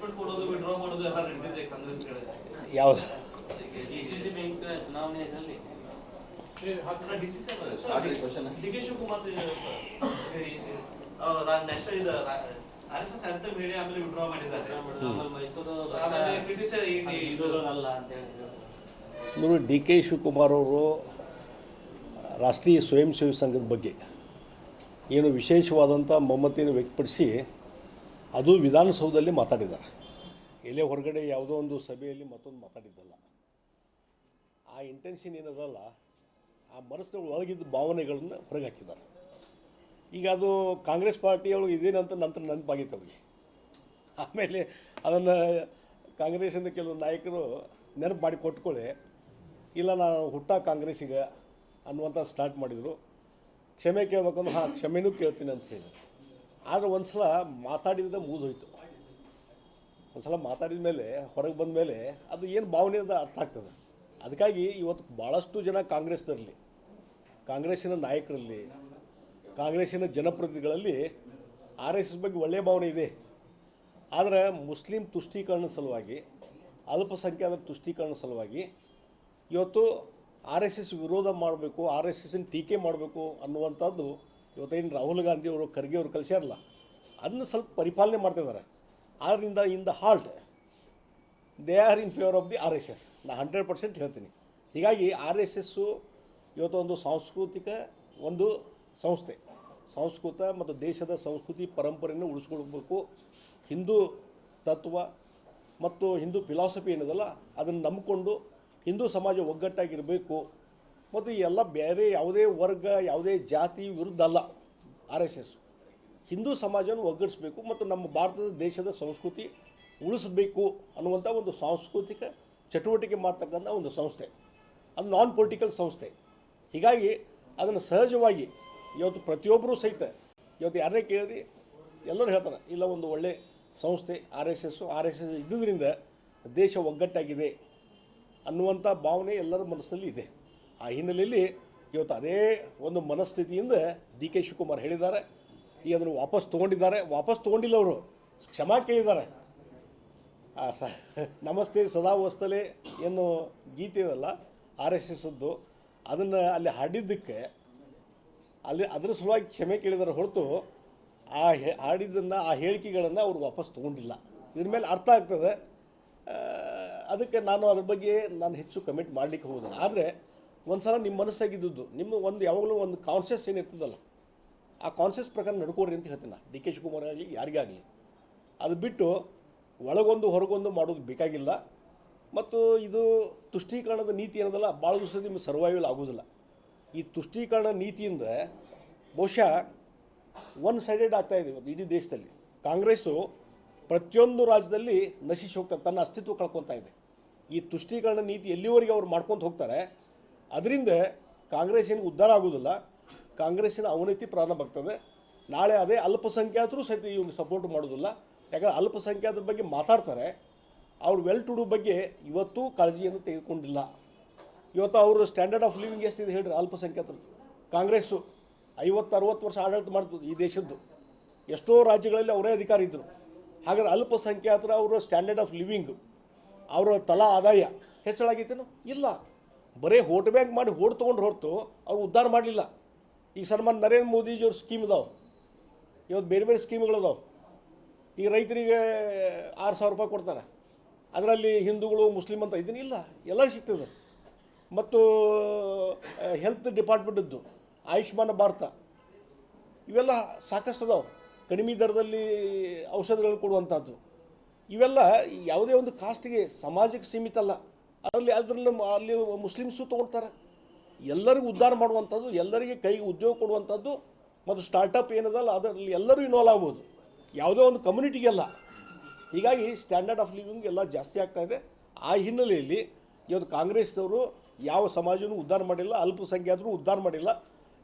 Statement ಕೊಡೋದು withdraw ಮಾಡೋದು ಎಲ್ಲ ನಡೆದಿದೆ ಕಾಂಗ್ರೆಸ್ ಕಡೆ. ಯಾವುದು? ಡಿಸಿಸಿ ಬ್ಯಾಂಕ್ ಚುನಾವಣೆಯಲ್ಲಿ ಡಿ ಕೆ ಶಿವಕುಮಾರ್ ನ್ಯಾಷನಲ್ ಇದು ಆರ್ ಎಸ್ ಎಸ್ ಅಂತಮ್ ಹೇಳಿ ಆಮೇಲೆ ವಿಡ್ರಾ ಮಾಡಿದ್ದಾರೆ. ಆಮೇಲೆ ಇದು ಅಲ್ಲ ಅಂತ ಡಿ ಕೆ ಶಿವಕುಮಾರ್ ಅವರು ರಾಷ್ಟ್ರೀಯ ಸ್ವಯಂ ಸೇವಕ ಸಂಘದ ಬಗ್ಗೆ ಏನು ವಿಶೇಷವಾದಂಥ ಮಮ್ಮತಿಯನ್ನು ವ್ಯಕ್ತಪಡಿಸಿ ಅದು ವಿಧಾನಸೌಧದಲ್ಲಿ ಮಾತಾಡಿದ್ದಾರೆ. ಎಲ್ಲೇ ಹೊರಗಡೆ ಯಾವುದೋ ಒಂದು ಸಭೆಯಲ್ಲಿ ಮತ್ತೊಂದು ಮಾತಾಡಿದ್ದಲ್ಲ. ಆ ಇಂಟೆನ್ಷನ್ ಏನದಲ್ಲ, ಆ ಮನಸ್ಸಿನ ಒಳಗಿದ್ದ ಭಾವನೆಗಳನ್ನು ಹೊರಗೆ ಹಾಕಿದ್ದಾರೆ ಈಗ ಅದು ಕಾಂಗ್ರೆಸ್ ಪಾರ್ಟಿಯೊಳಗೆ ಇದೇನಂತ ನಂತರ ನೆನಪಾಗಿತ್ತು ಅವ್ರಿಗೆ. ಆಮೇಲೆ ಅದನ್ನು ಕಾಂಗ್ರೆಸ್ಸಿಂದ ಕೆಲವು ನಾಯಕರು ನೆನಪು ಮಾಡಿ ಕೊಟ್ಕೊಳ್ಳಿ. ಇಲ್ಲ, ನಾನು ಹುಟ್ಟ ಕಾಂಗ್ರೆಸ್ಸಿಗೆ ಅನ್ನುವಂಥ ಸ್ಟಾರ್ಟ್ ಮಾಡಿದರು. ಕ್ಷಮೆ ಕೇಳಬೇಕಂದ್ರೆ, ಹಾಂ, ಕ್ಷಮೆನೂ ಕೇಳ್ತೀನಿ ಅಂತ ಹೇಳಿದರು ಆದರೆ ಒಂದು ಸಲ ಮಾತಾಡಿದರೆ ಮುಗಿದೋಯ್ತು. ಒಂದು ಸಲ ಮಾತಾಡಿದ ಮೇಲೆ, ಹೊರಗೆ ಬಂದ ಮೇಲೆ ಅದು ಏನು ಭಾವನೆ ಅಂತ ಅರ್ಥ ಆಗ್ತದೆ. ಅದಕ್ಕಾಗಿ ಇವತ್ತು ಭಾಳಷ್ಟು ಜನ ಕಾಂಗ್ರೆಸ್ನಲ್ಲಿ ಕಾಂಗ್ರೆಸ್ಸಿನ ನಾಯಕರಲ್ಲಿ, ಕಾಂಗ್ರೆಸ್ಸಿನ ಜನಪ್ರತಿನಿಧಿಗಳಲ್ಲಿ ಆರ್ ಎಸ್ ಎಸ್ ಬಗ್ಗೆ ಒಳ್ಳೆಯ ಭಾವನೆ ಇದೆ. ಆದರೆ ಮುಸ್ಲಿಂ ತುಷ್ಟೀಕರಣ ಸಲುವಾಗಿ, ಅಲ್ಪಸಂಖ್ಯಾತ ತುಷ್ಟೀಕರಣ ಸಲುವಾಗಿ ಇವತ್ತು ಆರ್ ಎಸ್ ಎಸ್ ವಿರೋಧ ಮಾಡಬೇಕು, ಆರ್ ಎಸ್ ಎಸ್ನ ಟೀಕೆ ಮಾಡಬೇಕು ಅನ್ನುವಂಥದ್ದು ಇವತ್ತೇನು ರಾಹುಲ್ ಗಾಂಧಿ ಅವರು ಖರ್ಗೆ ಅವರು ಕಲಿಸ್ಯಾರಲ್ಲ ಅದನ್ನ ಸ್ವಲ್ಪ ಪರಿಪಾಲನೆ ಮಾಡ್ತಿದ್ದಾರೆ ಆದ್ದರಿಂದ in the halt they are in favour of the R S S. ನಾ ಹಂಡ್ರೆಡ್ ಪರ್ಸೆಂಟ್ ಹೇಳ್ತೀನಿ. ಹೀಗಾಗಿ ಆರ್ ಎಸ್ ಎಸ್ಸು ಇವತ್ತು ಒಂದು ಸಾಂಸ್ಕೃತಿಕ ಒಂದು ಸಂಸ್ಥೆ. ಸಂಸ್ಕೃತ ಮತ್ತು ದೇಶದ ಸಂಸ್ಕೃತಿ ಪರಂಪರೆಯನ್ನು ಉಳಿಸ್ಕೊಳ್ಬೇಕು. ಹಿಂದೂ ತತ್ವ ಮತ್ತು ಹಿಂದೂ ಫಿಲಾಸಫಿ ಏನದಲ್ಲ, ಅದನ್ನು ನಂಬಿಕೊಂಡು ಹಿಂದೂ ಸಮಾಜ ಒಗ್ಗಟ್ಟಾಗಿರಬೇಕು. ಮತ್ತು ಎಲ್ಲ ಬೇರೆ ಯಾವುದೇ ವರ್ಗ, ಯಾವುದೇ ಜಾತಿ ವಿರುದ್ಧ ಅಲ್ಲ ಆರ್ ಎಸ್ ಎಸ್. ಹಿಂದೂ ಸಮಾಜವನ್ನು ಒಗ್ಗಡಿಸಬೇಕು ಮತ್ತು ನಮ್ಮ ಭಾರತದ ದೇಶದ ಸಂಸ್ಕೃತಿ ಉಳಿಸಬೇಕು ಅನ್ನುವಂಥ ಒಂದು ಸಾಂಸ್ಕೃತಿಕ ಚಟುವಟಿಕೆ ಮಾಡ್ತಕ್ಕಂಥ ಒಂದು ಸಂಸ್ಥೆ. ಅದು ನಾನ್ ಪೊಲಿಟಿಕಲ್ ಸಂಸ್ಥೆ. ಹೀಗಾಗಿ ಅದನ್ನು ಸಹಜವಾಗಿ ಇವತ್ತು ಪ್ರತಿಯೊಬ್ಬರೂ ಸಹಿತ, ಇವತ್ತು ಯಾರನ್ನೇ ಕೇಳಿದ್ರಿ, ಎಲ್ಲರೂ ಹೇಳ್ತಾರೆ, ಇಲ್ಲ ಒಂದು ಒಳ್ಳೆ ಸಂಸ್ಥೆ R S S R S S ಇದ್ದುದರಿಂದ ದೇಶ ಒಗ್ಗಟ್ಟಾಗಿದೆ ಅನ್ನುವಂಥ ಭಾವನೆ ಎಲ್ಲರ ಮನಸ್ಸಲ್ಲಿ ಇದೆ. ಆ ಹಿನ್ನೆಲೆಯಲ್ಲಿ ಇವತ್ತು ಅದೇ ಒಂದು ಮನಸ್ಥಿತಿಯಿಂದ ಡಿ ಕೆ ಶಿವಕುಮಾರ್ ಹೇಳಿದ್ದಾರೆ. ಈಗ ಅದನ್ನು ವಾಪಸ್ ತೊಗೊಂಡಿದ್ದಾರೆ. ವಾಪಸ್ ತೊಗೊಂಡಿಲ್ಲ ಅವರು. ಕ್ಷಮಾ ಕೇಳಿದ್ದಾರೆ. ಆ ಸ, ನಮಸ್ತೆ ಸದಾ ವಸ್ತಲೆ ಏನು ಗೀತೆ ಇದಲ್ಲ, ಆರ್ ಎಸ್ ಅದನ್ನು ಅಲ್ಲಿ ಹಾಡಿದ್ದಕ್ಕೆ, ಅಲ್ಲಿ ಅದರ ಸಲುವಾಗಿ ಕ್ಷಮೆ ಕೇಳಿದಾರೆ ಹೊರತು ಆ ಹಾಡಿದ್ದನ್ನು, ಆ ಹೇಳಿಕೆಗಳನ್ನು ಅವರು ವಾಪಸ್ ತೊಗೊಂಡಿಲ್ಲ. ಇದ್ರ ಮೇಲೆ ಅರ್ಥ ಆಗ್ತದೆ. ಅದಕ್ಕೆ ನಾನು ಅದ್ರ ಬಗ್ಗೆ ನಾನು ಹೆಚ್ಚು ಕಮೆಂಟ್ ಮಾಡಲಿಕ್ಕೆ ಹೋಗೋದಿಲ್ಲ. ಆದರೆ ಒಂದು ಸಲ ನಿಮ್ಮ ಮನಸ್ಸಾಗಿದ್ದದ್ದು, ನಿಮ್ಮ ಒಂದು ಯಾವಾಗಲೂ ಒಂದು ಕಾನ್ಷಿಯಸ್ ಏನಿರ್ತದಲ್ಲ ಆ ಕಾನ್ಷಿಯಸ್ ಪ್ರಕಾರ ನಡ್ಕೋರಿ ಅಂತ ಹೇಳ್ತೀನಿ ನಾನು. ಡಿ ಕೆ ಶಿವಕುಮಾರ್ ಆಗಲಿ, ಯಾರಿಗೇ ಆಗಲಿ. ಅದು ಬಿಟ್ಟು ಒಳಗೊಂದು ಹೊರಗೊಂದು ಮಾಡೋದು ಬೇಕಾಗಿಲ್ಲ. ಮತ್ತು ಇದು ತುಷ್ಟೀಕರಣದ ನೀತಿ ಏನದಲ್ಲ, ಭಾಳ ದಿವಸ ನಿಮ್ಗೆ ಸರ್ವೈವಲ್ ಆಗೋದಿಲ್ಲ. ಈ ತುಷ್ಟೀಕರಣ ನೀತಿಯಿಂದ ಬಹುಶಃ ಒನ್ ಸೈಡೆಡ್ ಆಗ್ತಾ ಇದೆ ಇವತ್ತು ಇಡೀ ದೇಶದಲ್ಲಿ. ಕಾಂಗ್ರೆಸ್ಸು ಪ್ರತಿಯೊಂದು ರಾಜ್ಯದಲ್ಲಿ ನಶಿಸಿ ಹೋಗ್ತಾರೆ, ತನ್ನ ಅಸ್ತಿತ್ವ ಕಳ್ಕೊತಾ ಇದೆ. ಈ ತುಷ್ಟೀಕರಣ ನೀತಿ ಎಲ್ಲಿವರೆಗೆ ಅವ್ರು ಮಾಡ್ಕೊತ ಹೋಗ್ತಾರೆ ಅದರಿಂದ ಕಾಂಗ್ರೆಸ್ ಏನು ಉದ್ಧಾರ ಆಗೋದಿಲ್ಲ. ಕಾಂಗ್ರೆಸ್ಸಿನ ಅವನತಿ ಪ್ರಾರಂಭ ಆಗ್ತದೆ. ನಾಳೆ ಅದೇ ಅಲ್ಪಸಂಖ್ಯಾತರು ಸಹಿತ ಇವ್ನಿಗೆ ಸಪೋರ್ಟ್ ಮಾಡೋದಿಲ್ಲ. ಯಾಕಂದರೆ ಅಲ್ಪಸಂಖ್ಯಾತರ ಬಗ್ಗೆ ಮಾತಾಡ್ತಾರೆ. ಅವ್ರು ವೆಲ್ ಟು ಡು ಬಗ್ಗೆ ಇವತ್ತೂ ಕಾಳಜಿಯನ್ನು ತೆಗೆದುಕೊಂಡಿಲ್ಲ. ಇವತ್ತು ಅವರು ಸ್ಟ್ಯಾಂಡರ್ಡ್ ಆಫ್ ಲಿವಿಂಗ್ ಎಷ್ಟಿದೆ ಹೇಳಿರಿ ಅಲ್ಪಸಂಖ್ಯಾತರು. ಕಾಂಗ್ರೆಸ್ಸು ಐವತ್ತು ಅರುವತ್ತು ವರ್ಷ ಆಡಳಿತ ಮಾಡ್ತದೆ ಈ ದೇಶದ್ದು. ಎಷ್ಟೋ ರಾಜ್ಯಗಳಲ್ಲಿ ಅವರೇ ಅಧಿಕಾರ ಇದ್ದರು ಹಾಗಾದ್ರೆ ಅಲ್ಪಸಂಖ್ಯಾತರ ಅವರ ಸ್ಟ್ಯಾಂಡರ್ಡ್ ಆಫ್ ಲಿವಿಂಗ್ ಅವರ ತಲಾ ಆದಾಯ ಹೆಚ್ಚಳಾಗಿತ್ತೇನು ಇಲ್ಲ. ಬರೀ ಓಟ್ ಬ್ಯಾಂಕ್ ಮಾಡಿ ಓಟ್ ತೊಗೊಂಡು ಹೊರತು ಅವ್ರು ಉದ್ಧಾರ ಮಾಡಲಿಲ್ಲ. ಈಗ ಸನ್ಮಾನ್ ನರೇಂದ್ರ ಮೋದಿಜಿಯವ್ರ ಸ್ಕೀಮ್ ಇದಾವೆ. ಇವತ್ತು ಬೇರೆ ಬೇರೆ ಸ್ಕೀಮ್ಗಳಿದಾವೆ ಈಗ ರೈತರಿಗೆ ಆರು ಸಾವಿರ ರೂಪಾಯಿ ಕೊಡ್ತಾರೆ. ಅದರಲ್ಲಿ ಹಿಂದೂಗಳು ಮುಸ್ಲಿಮ್ ಅಂತ ಇದನ್ನ ಇಲ್ಲ. ಎಲ್ಲರೂ ಸಿಗ್ತದೆ ಮತ್ತು ಹೆಲ್ತ್ ಡಿಪಾರ್ಟ್ಮೆಂಟದ್ದು ಆಯುಷ್ಮಾನ್ ಭಾರತ, ಇವೆಲ್ಲ ಸಾಕಷ್ಟು ಅದಾವೆ ಕಡಿಮೆ ದರದಲ್ಲಿ ಔಷಧಗಳನ್ನು ಕೊಡುವಂಥದ್ದು ಇವೆಲ್ಲ ಯಾವುದೇ ಒಂದು ಕಾಸ್ಟಿಗೆ ಸಮಾಜಕ್ಕೆ ಸೀಮಿತ ಅಲ್ಲ. ಅದರಲ್ಲಿ ಅದರಲ್ಲಿ ಅಲ್ಲಿ ಮುಸ್ಲಿಮ್ಸು ತೊಗೊಳ್ತಾರೆ. ಎಲ್ಲರಿಗೂ ಉದ್ಧಾರ ಮಾಡುವಂಥದ್ದು, ಎಲ್ಲರಿಗೆ ಕೈಗೆ ಉದ್ಯೋಗ ಕೊಡುವಂಥದ್ದು, ಮತ್ತು ಸ್ಟಾರ್ಟಪ್ ಏನದಲ್ಲ, ಅದರಲ್ಲಿ ಎಲ್ಲರೂ ಇನ್ವಾಲ್ವ್ ಆಗ್ಬೋದು. ಯಾವುದೋ ಒಂದು ಕಮ್ಯುನಿಟಿಗೆಲ್ಲ ಹೀಗಾಗಿ ಸ್ಟ್ಯಾಂಡರ್ಡ್ ಆಫ್ ಲಿವಿಂಗ್ ಎಲ್ಲ ಜಾಸ್ತಿ ಆಗ್ತಾ ಇದೆ. ಆ ಹಿನ್ನೆಲೆಯಲ್ಲಿ ಇವತ್ತು ಕಾಂಗ್ರೆಸ್ನವರು ಯಾವ ಸಮಾಜನೂ ಉದ್ಧಾರ ಮಾಡಿಲ್ಲ, ಅಲ್ಪಸಂಖ್ಯಾತರು ಉದ್ಧಾರ ಮಾಡಿಲ್ಲ.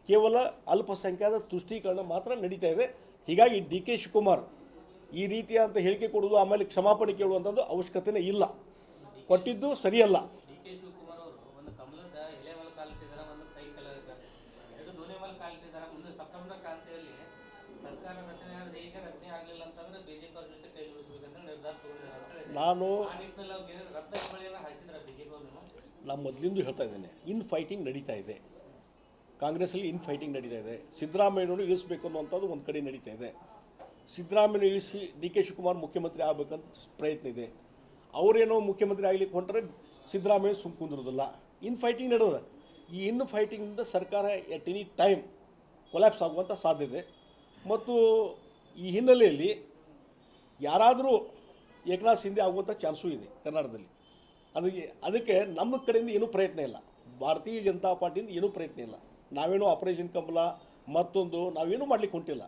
ಕೇವಲ ಅಲ್ಪಸಂಖ್ಯಾತ ತುಷ್ಟೀಕರಣ ಮಾತ್ರ ನಡೀತಾ ಇದೆ. ಹೀಗಾಗಿ ಡಿ ಕೆ ಶಿವಕುಮಾರ್ ಈ ರೀತಿಯಾದಂಥ ಹೇಳಿಕೆ ಕೊಡೋದು ಆಮೇಲೆ ಕ್ಷಮಾಪಣೆ ಕೇಳುವಂಥದ್ದು ಅವಶ್ಯಕತೆನೇ ಇಲ್ಲ. ಕೊಟ್ಟಿದ್ದು ಸರಿಯಲ್ಲ. ನಾನು ನಾನು ಮೊದಲಿಂದ ಹೇಳ್ತಾ ಇದ್ದೇನೆ ಇನ್ ಫೈಟಿಂಗ್ ನಡೀತಾ ಇದೆ. ಕಾಂಗ್ರೆಸ್ಸಲ್ಲಿ ಇನ್ ಫೈಟಿಂಗ್ ನಡೀತಾ ಇದೆ. ಸಿದ್ದರಾಮಯ್ಯನವರು ಇಳಿಸ್ಬೇಕು ಅನ್ನುವಂಥದ್ದು ಒಂದು ಕಡೆ ನಡೀತಾ ಇದೆ. ಸಿದ್ದರಾಮಯ್ಯ ಇಳಿಸಿ ಡಿ ಕೆ ಶಿವಕುಮಾರ್ ಮುಖ್ಯಮಂತ್ರಿ ಆಗಬೇಕಂತ ಪ್ರಯತ್ನ ಇದೆ. ಅವರೇನೋ ಮುಖ್ಯಮಂತ್ರಿ ಆಗಲಿಕ್ಕೆ ಹೊಂಟ್ರೆ ಸಿದ್ದರಾಮಯ್ಯ ಸುಮ್ ಕುಂದಿರೋದಿಲ್ಲ ಇನ್ ಫೈಟಿಂಗ್ ನಡೆದ ಈ ಇನ್ನು ಫೈಟಿಂಗಿಂದ ಸರ್ಕಾರ ಎಟ್ ಎನಿ ಟೈಮ್ ಕೊಲ್ಯಾಪ್ಸ್ ಆಗುವಂಥ ಸಾಧ್ಯತೆ ಮತ್ತು ಈ ಹಿನ್ನೆಲೆಯಲ್ಲಿ ಯಾರಾದರೂ ಏಕನಾಥ್ ಹಿಂದೆ ಆಗುವಂಥ ಚಾನ್ಸೂ ಇದೆ ಕರ್ನಾಟಕದಲ್ಲಿ. ಅದಕ್ಕೆ ಅದಕ್ಕೆ ನಮ್ಮ ಕಡೆಯಿಂದ ಏನೂ ಪ್ರಯತ್ನ ಇಲ್ಲ. ಭಾರತೀಯ ಜನತಾ ಪಾರ್ಟಿಯಿಂದ ಏನೂ ಪ್ರಯತ್ನ ಇಲ್ಲ. ನಾವೇನೋ ಆಪರೇಷನ್ ಕಂಬಲ ಮತ್ತೊಂದು ನಾವೇನೂ ಮಾಡಲಿಕ್ಕೆ ಹೊಂಟಿಲ್ಲ.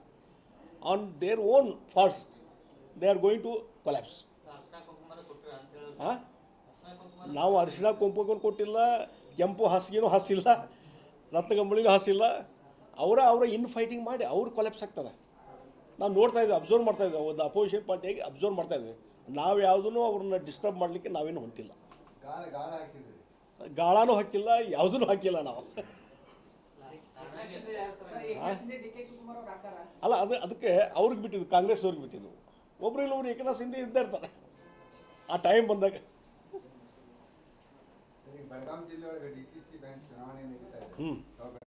On their own faults they are going to collapse ನಾವು ಅರಿಶಿಣ ಕುಂಪಕ್ಕೂ ಕೊಟ್ಟಿಲ್ಲ, ಕೆಂಪು ಹಾಸಿಗೆನೂ ಹಾಸಿಲ್ಲ, ರತ್ನಗಂಬಳಿನೂ ಹಾಸಿಲ್ಲ. ಅವರ ಅವರ ಇನ್ ಫೈಟಿಂಗ್ ಮಾಡಿ ಅವ್ರು ಕೊಲೆಪ್ಸ್ ಆಗ್ತಾರೆ. ನಾವು ನೋಡ್ತಾ ಇದ್ದೀವಿ ಅಬ್ಸರ್ವ್ ಮಾಡ್ತಾ ಇದ್ದೀವಿ ಒಂದು ಅಪೋಸಿಷನ್ ಪಾರ್ಟಿಯಾಗಿ ಅಬ್ಸರ್ವ್ ಮಾಡ್ತಾ ಇದ್ದೀವಿ ನಾವು ಯಾವುದೂ ಅವ್ರನ್ನ ಡಿಸ್ಟರ್ಬ್ ಮಾಡಲಿಕ್ಕೆ ನಾವೇನು ಹೊಂಟಿಲ್ಲ. ಗಾಳನೂ ಹಾಕಿಲ್ಲ ಯಾವುದೂ ಹಾಕಿಲ್ಲ ನಾವು. ಅಲ್ಲ, ಅದು, ಅದಕ್ಕೆ ಅವ್ರಿಗೆ ಬಿಟ್ಟಿದ್ದು ಕಾಂಗ್ರೆಸ್ ಅವ್ರಿಗೆ ಬಿಟ್ಟಿದ್ದು. ಒಬ್ರು ಇಲ್ಲ ಒಬ್ರು ಏಕನಾಥ್ ಹಿಂದೆ ಇದ್ದೇ ಇರ್ತಾರೆ. ಆ ಟೈಮ್ ಬಂದಾಗ. ಬೆಳಗಾಂ ಜಿಲ್ಲೆ ಒಳಗೆ ಡಿ ಸಿ ಸಿ ಬ್ಯಾಂಕ್ ಚುನಾವಣೆ ನಡೀತಾ ಇದೆ.